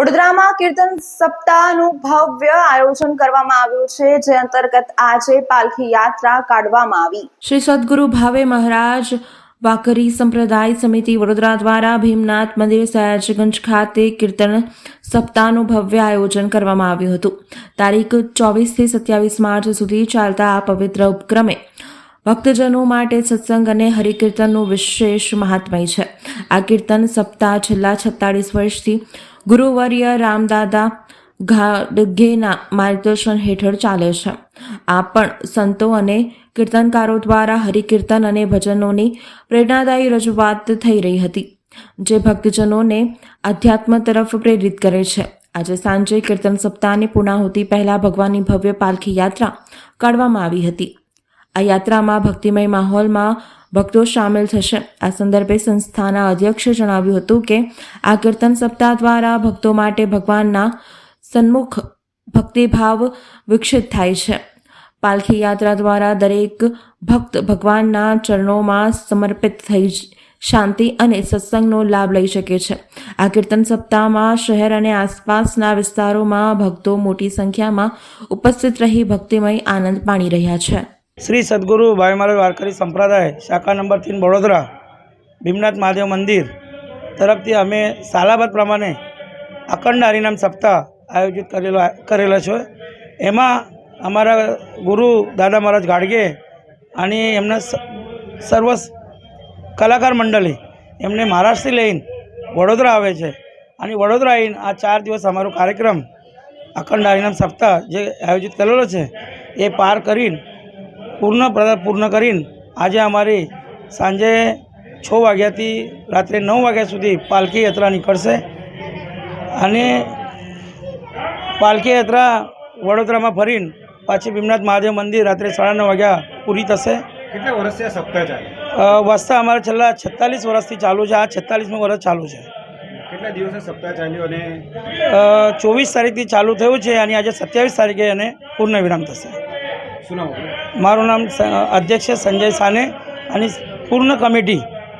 વડોદરામાં કીર્તન સપ્તાહનું ભવ્ય આયોજન કરવામાં આવ્યું છે, જે અંતર્ગત આજે પાલખી યાત્રા કાઢવામાં આવી. શ્રી સદગુરુ ભાવે મહારાજ વાકરી સંપ્રદાય સમિતિ વડોદરા દ્વારા ભીમનાથ મંદિર સયાજગંજ ખાતે કીર્તન સપ્તાહનું ભવ્ય આયોજન કરવામાં આવ્યું હતું. તારીખ ચોવીસથી સત્યાવીસ માર્ચ સુધી ચાલતા આ પવિત્ર ઉપક્રમે ભક્તજનો માટે સત્સંગ અને હરિકીર્તનનું વિશેષ મહાત્મય છે. આ કીર્તન સપ્તાહ છેલ્લા છત્તાળીસ વર્ષથી ગુરુવર્ય રામદાદા ઘાડગેના માર્ગદર્શન હેઠળ ચાલે છે. આ પણ સંતો અને કીર્તનકારો દ્વારા હરિકીર્તન અને ભજનોની પ્રેરણાદાયી રજૂઆત થઈ રહી હતી, જે ભક્તજનોને અધ્યાત્મ તરફ પ્રેરિત કરે છે. આજે સાંજે કીર્તન સપ્તાહની પૂર્ણાહુતિ પહેલા ભગવાનની ભવ્ય પાલખી યાત્રા કાઢવામાં આવી હતી. આ યાત્રામાં ભક્તિમય માહોલમાં ભક્તો સામેલ થશે. આ સંદર્ભે સંસ્થાના અધ્યક્ષે જણાવ્યું હતું કે, આ કીર્તન સપ્તાહ દ્વારા ભક્તો માટે ભગવાનના સન્મુખ ભક્તિભાવ વિકસિત થાય છે. પાલખી યાત્રા દ્વારા દરેક ભક્ત ભગવાનના ચરણોમાં સમર્પિત થઈ શાંતિ અને સત્સંગનો લાભ લઈ શકે છે. આ કીર્તન સપ્તાહમાં શહેર અને આસપાસના વિસ્તારોમાં ભક્તો મોટી સંખ્યામાં ઉપસ્થિત રહી ભક્તિમય આનંદ માણી રહ્યા છે. શ્રી સદગુરુ ભાઈ મહારાજ વારકરી સંપ્રદાય, શાખા નંબર તીન વડોદરા, ભીમનાથ મહાદેવ મંદિર તરફથી અમે સાલાબાદ પ્રમાણે અખંડ હરિનામ સપ્તાહ આયોજિત કરેલો કરેલો છે. એમાં અમારા ગુરુ દાદા મહારાજ ગાડગે અને એમના સર્વ કલાકાર મંડળી એમને મહારાષ્ટ્રથી લઈને વડોદરા આવે છે. અને વડોદરા આવીને આ ચાર દિવસ અમારો કાર્યક્રમ અખંડ હરિનામ સપ્તાહ જે આયોજિત કરેલો છે એ પાર કરીને પૂર્ણ પ્ર- પૂર્ણ કરીને આજે અમારી સાંજે છ વાગ્યાથી રાત્રે નવ વાગ્યા સુધી પાલખી યાત્રા નીકળશે. અને પાલખી યાત્રા વડોદરામાં ફરીને પાછી ભીમનાથ મહાદેવ મંદિર રાત્રે સાડા નવ વાગ્યા પૂરી થશે. કેટલા વર્ષથી આ સપ્તાહ ચાલે? વસ્તા અમારે છેલ્લા છેતાલીસ વર્ષથી ચાલુ છે. આ છેતાલીસમું વર્ષ ચાલુ છે. કેટલા દિવસે સપ્તાહ ચાલ્યો અને ચોવીસ તારીખથી ચાલુ થયું છે અને આજે સત્યાવીસ તારીખે એને પૂર્ણ વિરામ થશે? મારું નામ સ- અધ્યક્ષ છે સંજય સાને અને પૂર્ણ કમિટી